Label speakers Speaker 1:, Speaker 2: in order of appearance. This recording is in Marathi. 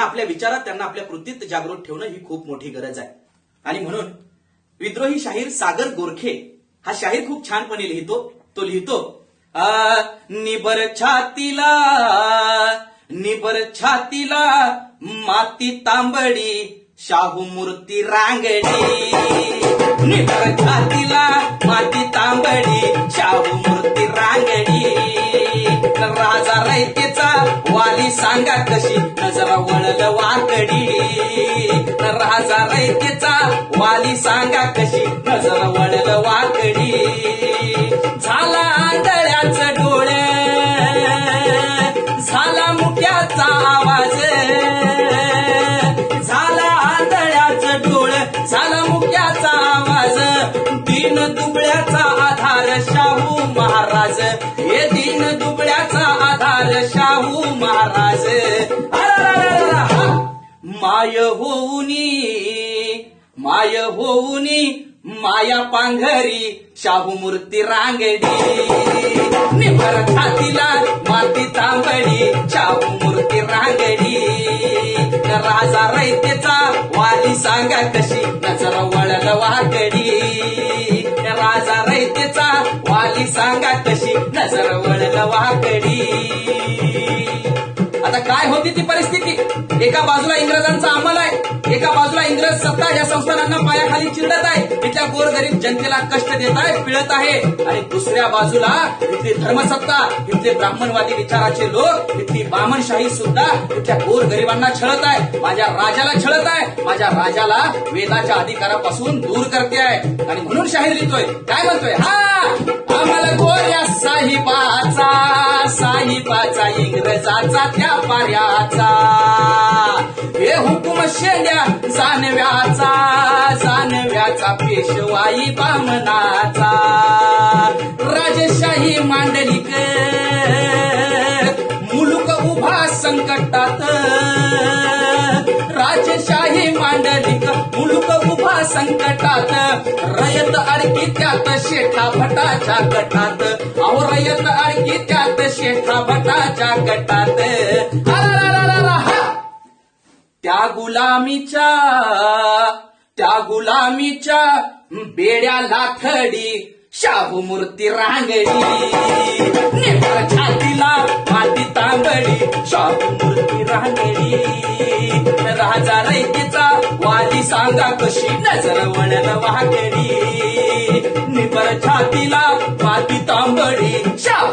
Speaker 1: आपल्या विचारात त्यांना आपल्या कृतीत जागृत ठेवणं ही खूप मोठी गरज आहे. आणि म्हणून विद्रोही शाहीर सागर गोरखे हा शाहीर खूप छानपणे लिहितो तो लिहितो निबर छातीला निबर छातीला माती तांबडी शाहू मूर्ती रांगडी. निबर छातीला माती वाली सांगा कशी? नजर वळल वाकडी. राजा रैतेचा वाली सांगा कशी? नजर वळल वाकडी. झाला आंधळ्याच डोळे. झाला मुक्याचा आवाज. झाला आंधळ्याच डोळे. झाला मुक्याचा आवाज. दीन दुबळ्याचा आधार शाहू महाराज. हे दीन दुबळ्याचा शाहू महाराज. माय होऊनी माय होऊनी माया पांघरी शाहू मूर्ती रांगडी. निभर छातीला माती तांबडी शाहू मूर्ती रांगडी. राजा रैतेचा वाली सांगा कशी नजर वळल वाकडी आता काय होती ती परिस्थिती? एका बाजूला इंग्रजांचा अंमल आहे एका बाजूला इंग्रज सत्ता या संस्थानांना पायाखाली चिरडत आहे. इथल्या गोरगरीब जनतेला कष्ट देत आहे पिळत आहे. आणि दुसऱ्या बाजूला इथली धर्मसत्ता इथले ब्राह्मणवादी विचाराचे लोक इथली बामणशाही सुद्धा इथल्या गोरगरिबांना छळत आहे. माझ्या राजाला छळत आहे. माझ्या राजाला वेदाच्या अधिकारापासून दूर करते आहे. आणि म्हणून शाहीर लिहितोय. काय म्हणतोय? हा आम्हाला गोऱ्या या साहिबाचा इंग्रजाचा त्या पाऱ्याचा. हे हुकुम शेंड्या जानव्याचा जानव्याचा पेशवाई बामनाचा. राजशाही मांडलिक मुलुक उभा संकटात. राजशाही मांडलिक संकटात. रयत अडकी त्यात शेठा भटाच्या गटात. अहो रयत अडकी त्यात शेठा भटाच्या गटात. त्या गुलामीच्या त्या गुलामीच्या बेड्या लाथडी शाहू मूर्ती रांगडी. नेमर छातीला माती तांबडी शाहू मूर्ती रांगडी. राजा रैतीचा सांगा कशी नजर वळल वाकडी निपर छातीला माती तांबडी. शाहू